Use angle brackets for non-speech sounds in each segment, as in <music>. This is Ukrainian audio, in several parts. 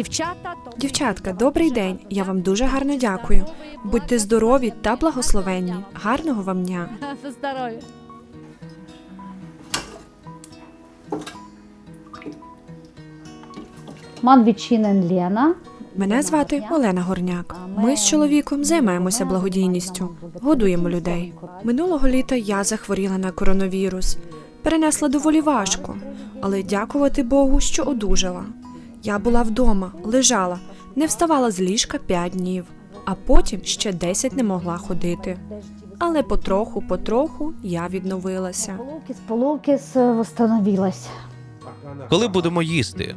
Дівчата, Дівчатка, добрий день. Я вам дуже гарно дякую. Будьте здорові та благословенні. Гарного вам дня. <laughs> здоров'я. Мене звати Олена Горняк. Ми з чоловіком займаємося благодійністю, годуємо людей. Минулого літа я захворіла на коронавірус. Перенесла доволі важко, але дякувати Богу, що одужала. Я була вдома, лежала, не вставала з ліжка 5 днів, а потім ще 10 не могла ходити. Але потроху, потроху я відновилася. Половкис, половкис е, восстановилась. Коли будемо їсти?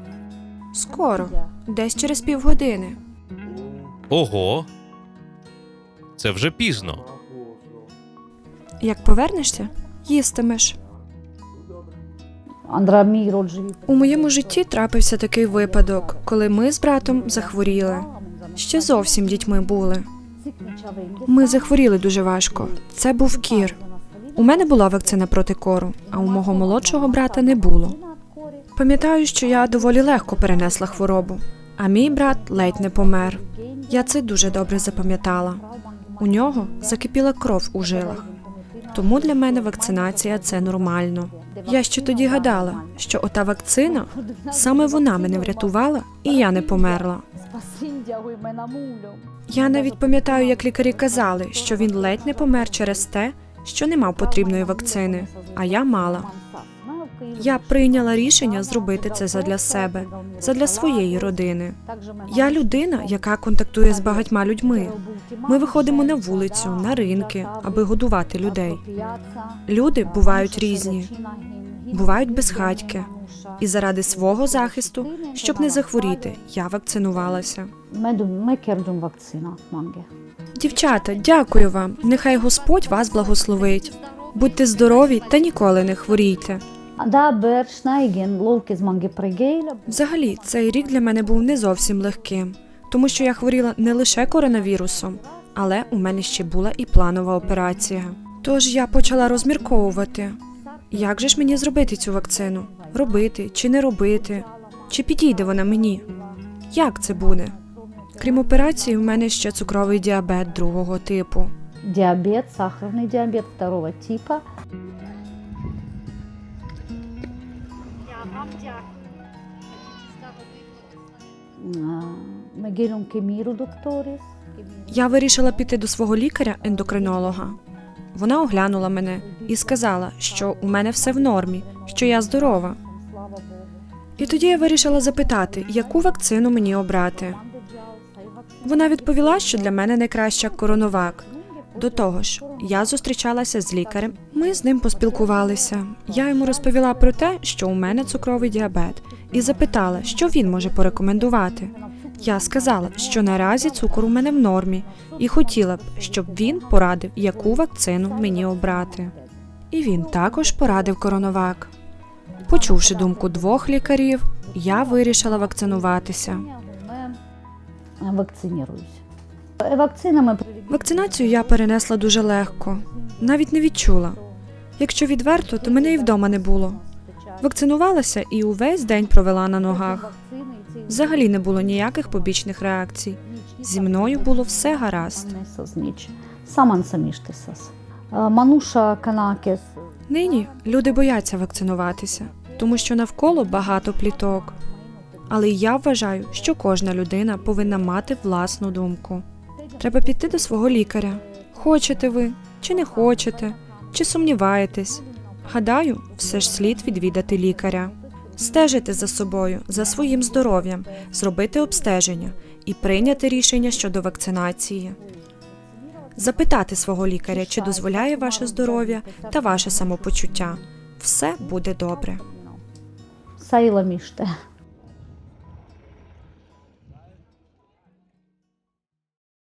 Скоро, десь через півгодини. Ого. Це вже пізно. Як повернешся, їстимеш. У моєму житті трапився такий випадок, коли ми з братом захворіли. Ще зовсім дітьми були. Ми захворіли дуже важко. Це був кір. У мене була вакцина проти кору, а у мого молодшого брата не було. Пам'ятаю, що я доволі легко перенесла хворобу, а мій брат ледь не помер. Я це дуже добре запам'ятала. У нього закипіла кров у жилах. Тому для мене вакцинація це нормально. Я ще тоді гадала, що ота вакцина саме вона мене врятувала, і я не померла. Я навіть пам'ятаю, як лікарі казали, що він ледь не помер через те, що не мав потрібної вакцини, а я мала. Я прийняла рішення зробити це задля себе, задля своєї родини. Я людина, яка контактує з багатьма людьми. Ми виходимо на вулицю, на ринки, аби годувати людей. Люди бувають різні, бувають безхатьки. І заради свого захисту, щоб не захворіти, я вакцинувалася. Дівчата, дякую вам. Нехай Господь вас благословить. Будьте здорові та ніколи не хворійте. Взагалі, цей рік для мене був не зовсім легким, тому що я хворіла не лише коронавірусом, але у мене ще була і планова операція. Тож я почала розмірковувати, як же ж мені зробити цю вакцину? Робити чи не робити? Чи підійде вона мені? Як це буде? Крім операції, в мене ще цукровий діабет другого типу. Второго типа. Мегелюм кеміру докторис. Я вирішила піти до свого лікаря-ендокринолога. Вона оглянула мене і сказала, що у мене все в нормі, що я здорова. І тоді я вирішила запитати, яку вакцину мені обрати. Вона відповіла, що для мене найкраща коронавак. До того ж, я зустрічалася з лікарем. Ми з ним поспілкувалися. Я йому розповіла про те, що у мене цукровий діабет, і запитала, що він може порекомендувати. Я сказала, що наразі цукор у мене в нормі, і хотіла б, щоб він порадив, яку вакцину мені обрати. І він також порадив коронавак. Почувши думку двох лікарів, я вирішила вакцинуватися. Вакцинируюсь. Е, Вакцинами Вакцинацію я перенесла дуже легко, навіть не відчула. Якщо відверто, то мене і вдома не було. Вакцинувалася і увесь день провела на ногах. Взагалі не було ніяких побічних реакцій. Зі мною було все гаразд. Нині люди бояться вакцинуватися, тому що навколо багато пліток. Але я вважаю, що кожна людина повинна мати власну думку. Треба піти до свого лікаря. Хочете ви чи не хочете, чи сумніваєтесь. Гадаю, все ж слід відвідати лікаря, стежити за собою, за своїм здоров'ям, зробити обстеження і прийняти рішення щодо вакцинації. Запитати свого лікаря, чи дозволяє ваше здоров'я та ваше самопочуття. Все буде добре. Сайла міште.